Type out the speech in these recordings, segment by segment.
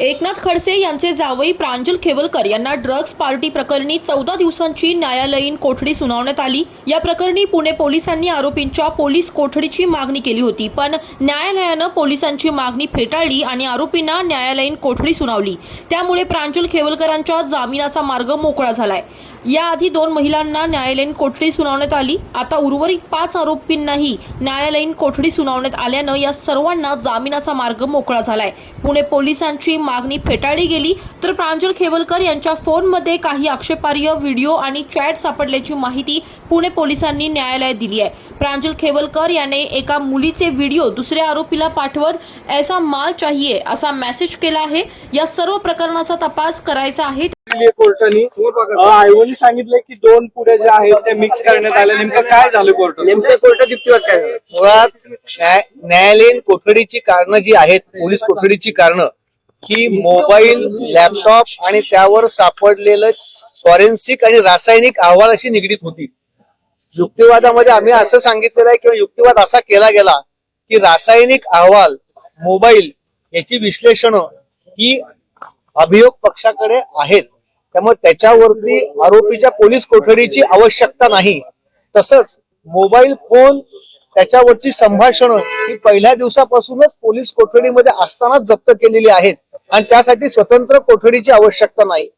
एकनाथ खडसे यांचे जावई प्रांजल खेवलकर यांना ड्रग्ज पार्टी प्रकरणी चौदा दिवसांची न्यायालयीन कोठडी सुनावण्यात आली. या प्रकरणी पुणे पोलिसांनी आरोपींच्या पोलीस कोठडीची मागणी केली होती पण न्यायालयानं पोलिसांची मागणी फेटाळली आणि आरोपींना न्यायालयीन कोठडी सुनावली. त्यामुळे प्रांजल खेवलकरांच्या जामिनाचा मार्ग मोकळा झालाय. याआधी दोन महिलांना न्यायालयीन कोठडी सुनावण्यात आली. आता उर्वरित पाच आरोपींनाही न्यायालयीन कोठडी सुनावण्यात आल्यानं या सर्वांना जामिनाचा मार्ग मोकळा झालाय. पुणे पोलिसांची मागणी फेटाळली गेली तर प्रांजल खेवलकर यांच्या फोनमध्ये काही आक्षेपार्ह व्हिडिओ आणि चॅट सापडल्याची माहिती पुणे पोलिसांनी न्यायालयात दिली आहे. प्रांजल खेवलकर याने एका मुलीचे व्हिडिओ दुसऱ्या आरोपीला पाठवत ऐसा माल चाहिए असा मेसेज केला आहे. या सर्व प्रकरणाचा तपास करायचा आहे. दिली कोर्टाने. आयोगाने सांगितलं की दोन पुढे जे आहेत ते मिक्स करण्यात आले नेमकं काय झालं कोर्ट नेमकं कोर्टात युक्तिवाद काय मुळात न्यायालयीन कोठडीची कारणं जी आहेत पोलीस कोठडीची कारणं ही मोबाईल लॅपटॉप आणि त्यावर सापडलेलं फॉरेन्सिक आणि रासायनिक अहवाल अशी निगडीत होती. युक्तिवादामध्ये आम्ही असं सांगितलेलं आहे किंवा युक्तिवाद असा केला गेला की रासायनिक अहवाल मोबाईल याची विश्लेषण ही अभियोग पक्षाकडे आहेत. त्यामुळे त्याच्यावरती आरोपीच्या पोलीस कोठडीची आवश्यकता नाही. तसंच मोबाईल फोन त्याच्यावरची संभाषण ही पहिल्या दिवसापासूनच पोलीस कोठडीमध्ये असतानाच जप्त केलेली आहेत आणि त्यासाठी स्वतंत्र कोठडीची आवश्यकता नाही.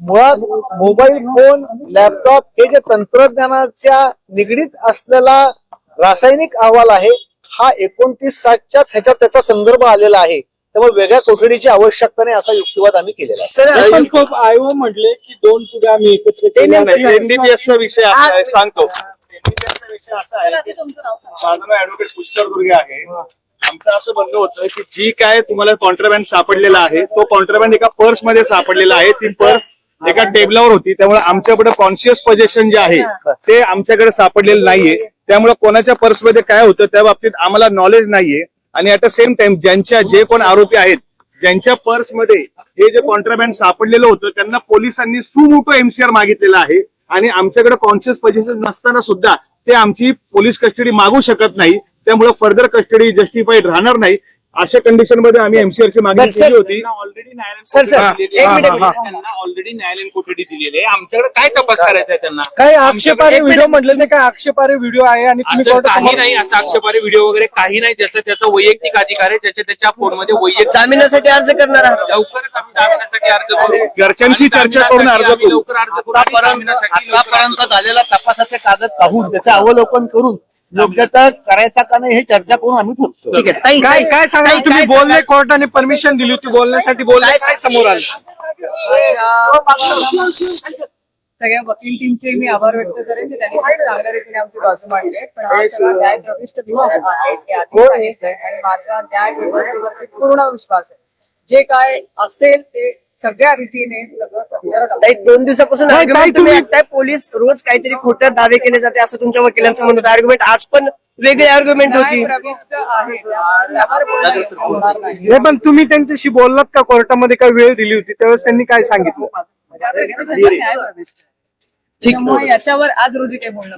मुळात मोबाईल फोन लॅपटॉप हे जे तंत्रज्ञानाच्या निगडीत असलेला रासायनिक अहवाल आहे हा एकोणतीस सातच्याच ह्याच्यात त्याचा संदर्भ आलेला आहे. त्यामुळे वेगळ्या कोठडीची आवश्यकता नाही असा युक्तिवाद आम्ही केलेला आहे. सर पण खूप आयोग म्हटले की दोन पुढे आम्ही एकत्र. एनडीपीएसचा विषय असा आहे सांगतो. NDPS चा विषय असा आहे माझं नाव ऍडव्होकेट पुष्कर दुर्गे आहे. आमचं असं म्हणणं होतं की जी काय तुम्हाला कॉन्ट्राबँड सापडलेला आहे तो कॉन्ट्राबँड एका पर्समध्ये सापडलेला आहे. ती पर्स एका टेबलावर होती. त्यामुळे आमच्याकडे कॉन्शियस पोझिशन जे आहे ते आमच्याकडे सापडलेलं नाहीये. त्यामुळे कोणाच्या पर्समध्ये काय होतं त्या बाबतीत आम्हाला नॉलेज नाहीये. आणि ऍट द सेम टाइम ज्यांच्या जे कोण आरोपी आहेत ज्यांच्या पर्समध्ये हे जे कॉन्ट्राबँड सापडलेलं होतं त्यांना पोलिसांनी सुमोटो एमसीआर मागितलेला आहे. आणि आमच्याकडे कॉन्शियस पोझिशन नसताना सुद्धा ते आमची पोलीस कस्टडी मागू शकत नाही. त्यामुळे फर्दर कस्टडी जस्टिफाईड राहणार नाही. अशा कंडिशनमध्ये आम्ही एमसीआर ची मागणी केली होती. ऑलरेडी सर, सर, एक मिनिट, एक मिनिट. त्यांना ऑलरेडी न्यायालयीन कोठडी दिलेली आहे. आमच्याकडे काय तपास करायचा आहे त्यांना? आक्षेपार्ह एक मिनिट. व्हिडिओ म्हटले ते काय आक्षेपार्ह व्हिडिओ आहे आणि तुम्ही असं काही नाही असं आक्षेपारी व्हिडिओ वगैरे काही नाही. ज्याचं त्याचा वैयक्तिक अधिकार आहे त्याच्या त्याच्या फोनमध्ये वैयक्तिक जामिनासाठी अर्ज करणार आहात. लवकरच आम्ही जामिनासाठी अर्ज करू. घरच्यांशी चर्चा करून अर्ज आम्ही करू. लवकर अर्ज करू आणि जामिनासाठी लवकर अर्ज आतापर्यंत. झालेला तपासाचे कागद पाहून त्याचे अवलोकन करून योग्यता करायचा का नाही हे चर्चा करून आम्ही ठरतो ठीक आहे ताई, काय काय सांगा ताई, तुम्ही काय बोलले कोर्टाने परमिशन दिली होती बोलण्यासाठी बोलले काय समोर आलं सगळ्या वकील टीमचे मी आभार व्यक्त करेन की त्यांनी खूप चांगल्या रीतीने आमची बाजू मांडली पण हा सगळा न्याय प्रविष्ट विषय आहे हे आधीच सांगितलंय आणि माझा न्याय व्यवस्थेवरती पूर्ण विश्वास आहे जे काय असेल ते सगळ्या रीतीने सगळं ताई, दोन दिवसापासून ताई, argument ताई, तुम्ही तुम्ही- ऐकताय पोलीस रोज काहीतरी खोटे दावे केले जाते असं तुमच्या वकिलांचं म्हणत आर्ग्युमेंट आज पण वेगळी आर्ग्युमेंट होती. प्रविष्ट आहे. त्यामुळे त्यावर बोलणं होणार नाही. हे पण तुम्ही त्यांच्याशी बोललात का? कोर्टामध्ये काय वेळ दिली होती त्यावेळेस त्यांनी काय सांगितलं? आहे. त्यामुळे याच्यावर आज रोजी काही बोलणं